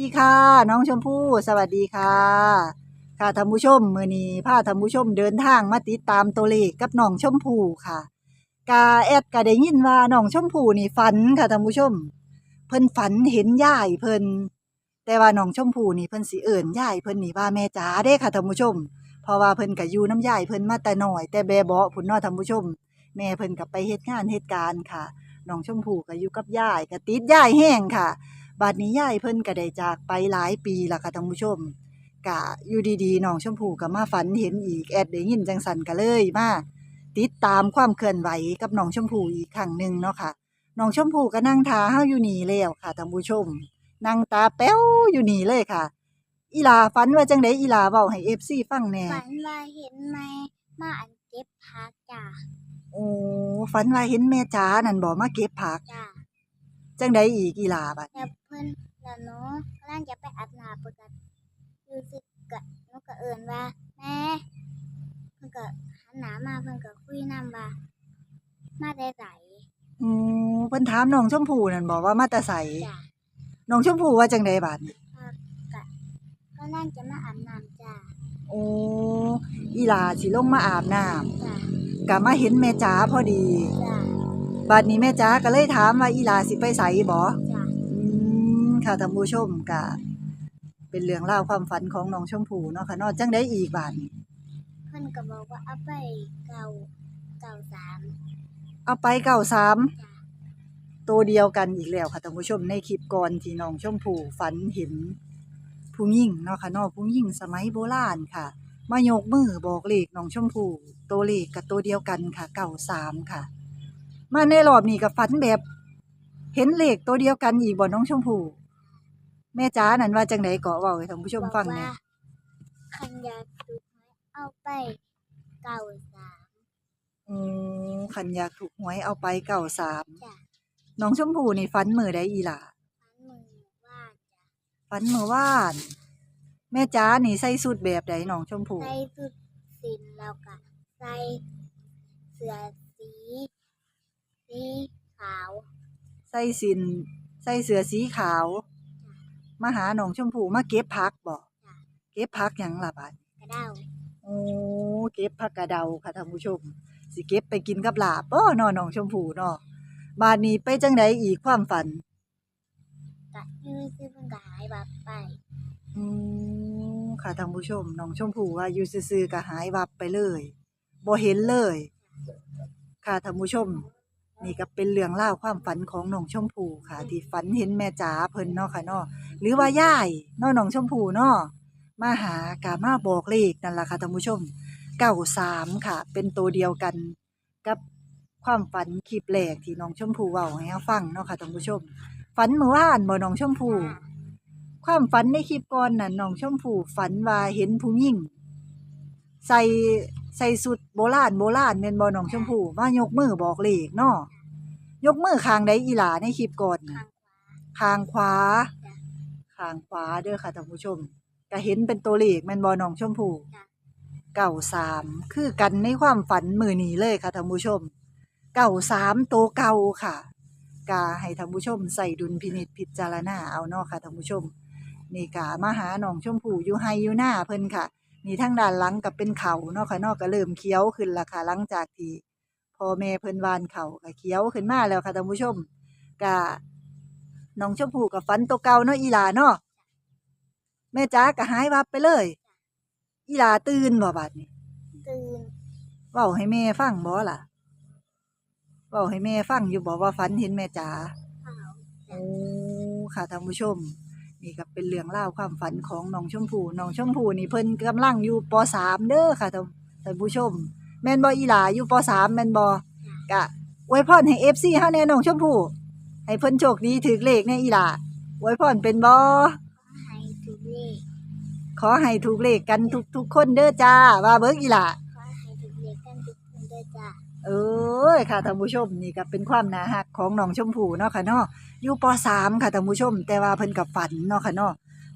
ดีค่ะ น้องชมพู่สวัสดีค่ะ ค่ะท่านผู้ชมมือนี้พาท่านผู้ชมเดินทางมาติดตามตัวเลขกับน้องชมพู่ค่ะกาแอดก็ได้ยินว่าน้องชมพู่นี่ฝันค่ะท่านผู้ชม เพิ่นฝันเห็นยายเพิ่นแต่ว่าน้องชมพู่นี่เพิ่นสิเอิ้นยายเพิ่นนี่ว่าแม่จ๋าเด้ค่ะท่านผู้ชม เพราะว่าเพิ่นก็อยู่น้ำยายเพิ่นมาแต่น้อย แต่แบเบาะพุ่นเนาะท่านผู้ชม แม่เพิ่นก็ไปเฮ็ดงานเฮ็ดการค่ะน้องชมพู่ก็อยู่กับยายก็ติดยายแห้งค่ะ บัดนี้ยายเพิ่นก็ได้จากไปหลายปีแล้วค่ะท่านผู้ชมกะอยู่ดีๆน้องชมพู่ก็มาฝันเห็นอีกแอดได้ยินจังสันก็เลยมาติดตามความเคลื่อนไหวกับน้องชมพู่อีกครั้งหนึ่งเนาะค่ะน้องชมพู่ก็นั่งทาเฮาอยู่นี่แล้วค่ะท่านผู้ชม นั่งตาแป้วอยู่นี่เลยค่ะ อีหลาฝันว่าจังไดอีหลาเว้าให้ FC ฟังแหน่ฝันว่าเห็นแม่มาอันเก็บผักจ้ะโอ้ฝันว่าเห็นแม่จ๋านั่นบ่มาเก็บผักจ้ะ จังไดอีกอีหลาบัดแล้วเพิ่นแล้วหนูกำลังจะไปอาบน้ำเพิ่นก็รู้สึกกะหนูก็เอิ้นว่าแม่เพิ่นก็หันหน้ามาเพิ่นก็คุยนํว่า มาได้ไสอือเพิ่นถามน้องชมพู่นั่นบ่ว่ามาแต่ไสจ้ะน้องชมพู่ว่าจังไดบัดกำลังจะมาอาบน้ำจ้ะโอ้อีหลาสิลงมาอาบน้ำจ้ะก็มาเห็นแม่จ๋าพอดี จ้ะ บัดนี้แม่จ๋าก็เลยถามว่าอีหลาสิไปไสบ่จ้ะอืมค่ะท่านผู้ชมก็เป็นเรื่องราวความฝันของน้องชมพู่เนาะค่ะเนอกจังได้อีกบาดนี้เพิ่นก็บอกว่าเอาไปเก่าเก่าสามเอาไปเก้าสามจ้ะตัวเดียวกันอีกแล้วค่ะท่านผู้ชมในคลิปก่อนที่น้องชมพู่ฝันเห็นผู้หญิงเนาะค่ะเนาะผู้หญิงสมัยโบราณค่ะ มายกมือบอกเลขน้องชมพู่ตัวเลขกับตัวเดียวกันค่ะเก้าสามค่ะ มาในรอบนี้ก็ฝันแบบ เห็นเลขตัวเดียวกันอีกบ่น้องชมพู่แม่จ๋านั่นว่าจังไดเกาะเว้าให้ท่านผู้ชมฟังบอกแหน่ว่าคันอยากถูกหวยเอาไปเก่าสามอืมขันอยากถูกหวยเอาไปเก้าสามจ้ะน้องชมพู่นี่ฝันมือได้อีหล่ะฟันมือว่าจ้ะฝันมือว่านแม่จ๋านี่ใส่สุดแบบใดน้องชมพู่ใส่สุดสินแล้วก็ใส่เสื้อ สีสีขาว ใส่สินใส่เสื้อสีขาว มาหาน้องชมพู่มาเก็บผักบ่จ้ะ เก็บผักหยังล่ะบาดกระเด้าโอ้เก็บผักกระเดาค่ะท่านผู้ชม สิเก็บไปกินกับลาบบ่เนาะน้องชมพู่เนาะบาดนี้ไปจังไดอีกความฝัน กะยื้อซื้อเพิ่นก็หายบับไปอืมค่ะท่านผู้ชมน้องชมพู่ว่าอยู่ซื่อๆก็หายวับไปเลยบ่เห็นเลย ค่ะท่านผู้ชม นี่ก็เป็นเรื่องเล่าวความฝันของน้องชมพู่ค่ะ ที่ฝันเห็นแม่จ๋าเพิ่นเนาะค่ะเนาะหรือว่ายายเนาะน้องชมพู่เนาะมาหากามาบอกเลขนั่นล่ะค่ะท่านผู้ชมเก้าสามค่ะ เป็นตัวเดียวกันกับความฝันคลิปแรกที่น้องชมพู่เว้าให้เราฟังเนาะค่ะท่านผู้ชม ฝันเมื่อวานบ่น้องชมพู่จ้ะความฝันในคลิปก่อนน่ะน้องชมพู่ฝันว่าเห็นผู้หญิงใส่ใส่สุดโบราณโบราณแม่นบ่น้องชมพู่มายกมือบอกเลขเนาะ ยกมือข้างใดอีหลาในคลิปก่อนน่ะข้างขวาข้างขวาจ้ะข้างขวาเด้อค่ะท่านผู้ชมก็เห็นเป็นตัวเลขแม่นบ่น้องชมพู่จ้ะเก้าสามคือกันในความฝันมือนี้เลยค่ะท่านผู้ชม เก้าสามตัวเก่าค่ะกาให้ท่านผู้ชมใส่ดุลพินิจพิจารณาเอาเนาะค่ะท่านผู้ชม นี่กามาหาน้องชมพู่อยู่ไฮอยู่หน้าเพิ่นค่ะ นี่ทางด้านหลังก็เป็นเขาเนาะค่ะเนาะก็เริ่มเขียวขึ้นและค่ะหลังจากที่ พ่อแม่เพิ่นวานเขาก็เขียวขึ้นมาแล้วค่ะท่านผู้ชมก็น้องชมพู่กับฝันตัวเก่าเนาะอีหลาเนาะแม่จ๋าก็หายวับไปเลย อีหลาตื่นบ่บัดนี้ตื่นเว้าให้แม่ฟังบ่ล่ะเว้าให้แม่ฟังอยู่บ่ว่าฝันเห็นแม่จ๋าขาวโอ้ค่ะท่านผู้ชม นี่ก็เป็นเรื่องเล่าวความฝันของน้องชมพู่น้องชมพู่นี่เพิ่นกำลังอยู่ปสามเด้อค่ะท่านท่านผู้ชม แม่นบ่อีหลาอยู่ปสามแม่นบ่กะอวยพรให้ FC เฮาแน่น้องชมพู่ให้เพิ่นโชคดีถูกเลขแน่อีหลาอวยพรเป็นบ่ให้ถูกเลขขอให้ถูกเลขกันทุกๆคนเด้อจ้าว่าเบิ่งอีหลาขอให้ถูกเลขกันทุกคนด้วยจ้ะเอ้ยค่ะท่านผู้ชมนี่ก็เป็นความน่าฮักของน้องชมพู่เนาะค่ะเนาะอยู่ปสามค่ะท่านผู้ชม แต่ว่าเพิ่นกับฝันเนาะค่ะเนาะ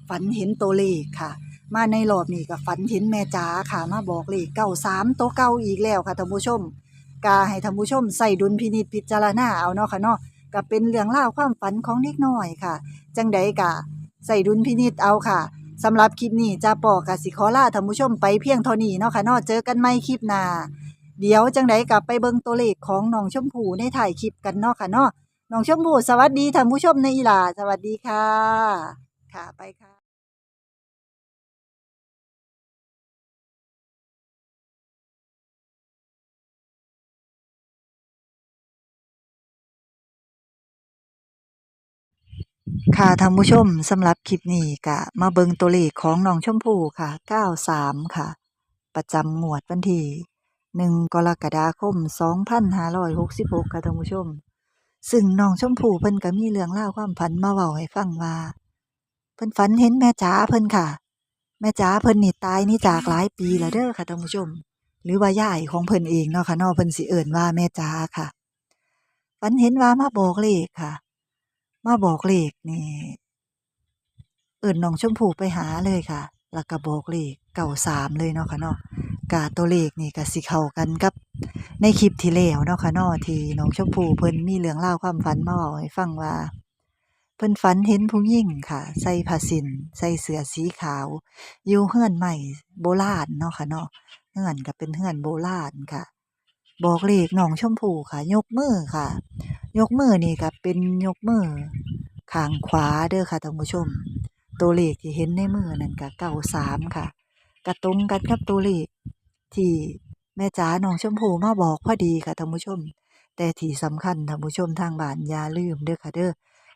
ฝันเห็นตัวเลขค่ะ มาในรอบนี้ก็ฝันเห็นแม่จ๋าค่ะมาบอกเลขเก้าสามโตเก่าอีกแล้วค่ะท่านผู้ชมกาให้ท่านผู้ชมใส่ดุลพินิจพิจารณาเอาเนาะค่ะเนาะก็เป็นเรื่องเล่าความฝันของเด็กน้อยค่ะ จังใดกะใส่ดุลพินิจเอาค่ะสำหรับคลิปนี้จ้าปอกะสิขอลาท่านผู้ชมไปเพียงเท่านี้เนาะค่ะเนาะเจอกันใหม่คลิปหน้าเดี๋ยวจังไดกลับไปเบิ่งตัวเลขของน้องชมพู่ในถ่ายคลิปกันเนาะค่ะเนาะน้องชมพู่สวัสดีท่านผู้ชมในอีหลาสวัสดีค่ะ ค่ะไปค่ะ ค่ะท่านผู้ชมสำหรับคลิปนี้ก็มาเบิงตัวเลขของน้องชมพู่ค่ะ 93 ค่ะ ประจำงวดวันที่ 1 กรกฎาคม 2566 ค่ะท่านผู้ชม ซึ่งน้องชมพู่เพิ่นก็มีเรื่องราวความฝันมาเว้าให้ฟังว่า เพิ่นฝันเห็นแม่จ๋าเพิ่นค่ะ แม่จ๋าเพิ่นนี่ตายนี่จากหลายปีแล้วเด้อค่ะท่านผู้ชม หรือว่าย่ายของเพิ่นเองเนาะค่ะเนาะเพิ่นสิเอิ้นว่าแม่จ๋าค่ะฝันเห็นว่ามาบอกเลขค่ะ มาบอกเลขนี่เอิ้นน้องชมพู่ไปหาเลยค่ะ แล้วก็บอกเลขเก้าสามเลยเนาะค่ะเนาะกะตัวเลขนี่ก็สิเข้ากันกับ ในคลิปที่แล้วเนาะค่ะเนาะที่น้องชมพู่เพิ่นมีเรื่องราความฝันมาเว้าให้ฟังว่าเพิ่นฝันเห็นผู้หญิงค่ะ ใส่ผ้าสินใส่เสื้อสีขาว อยู่เฮือนใหม่โบราณเนาะค่ะเนาะเฮือนก็เป็นเฮือนโบราณค่ะ บอกเลขน้องชมพู่ค่ะ ยกมือค่ะ ยกมือนี่ก็เป็นยกมือข้างขวาเด้อค่ะท่านผู้ชม ตัวเลขที่เห็นในมือนั่นก็เก้าสามค่ะ กระตรงกันกับตัวเลขที่แม่จ๋าน้องชมพู่มาบอกพอดีค่ะท่านผู้ชม แต่ที่สำคัญท่านผู้ชมทางบ้านอย่าลืมเด้อค่ะเด้อ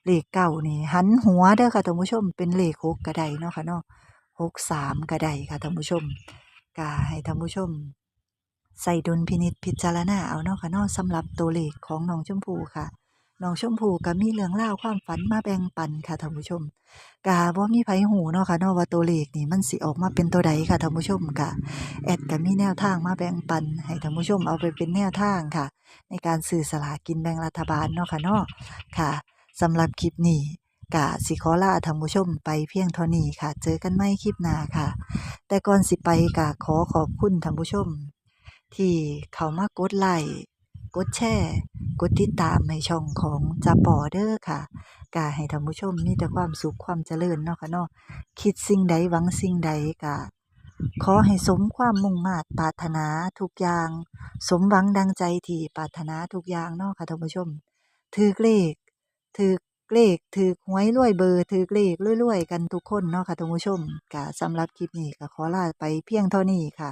เลขเก้านี่หันหัวเด้อค่ะท่านผู้ชม เป็นเลขหกก็ไดเนาะค่ะเนาะหกสามก็ไดค่ะท่านผู้ชมก็ให้ท่านผู้ชม ใส่ดุลพินิจพิจารณาเอาเนาะค่ะเนาะสำหรับตัวเลขของน้องชมพู่ค่ะน้องชมพู่ก็มีเรื่องเล่าความฝันมาแบ่งปันค่ะท่านผู้ชมกาบ่ามีไผหูเนาะค่ะเนาะว่าตัวเลขนี่มันสิออกมาเป็นตัวใดค่ะท่านผู้ชมค่ะแอดก็มีแนวทางมาแบ่งปัน ให้ท่านผู้ชมเอาไปเป็นแนวทางค่ะ ในการซื้อสลากกินแบ่งรัฐบาลเนาะค่ะเนาะค่ะสำหรับคลิปนี้กะสิขอลาท่านผู้ชมไปเพียงเท่านี้ค่ะ เจอกันใหม่คลิปหน้าค่ะ แต่ก่อนสิไปกะขอขอบคุณท่านผู้ชม ที่เขามากดไลค์กดแชร์กดติดตามในช่องของจาปอเด้อค่ะกาให้ท่านผู้ชมมีแต่ความสุขความเจริญเนาะค่ะเนาะคิดสิ่งใดหวังสิ่งใดกะขอให้สมความมุ่งมา่ปรารถนาทุกอย่าง สมหวังดังใจที่ปรารถนาทุกอย่างเนาะค่ะท่านผู้ชมถือเลขถือเลขถือหวยรวยเบอร์ถือเลขรวยๆกันทุกคนเนาะค่ะท่านผู้ชมกะสำหรับคลิปนี้ก็ขอลาไปเพียงเท่านี้ค่ะ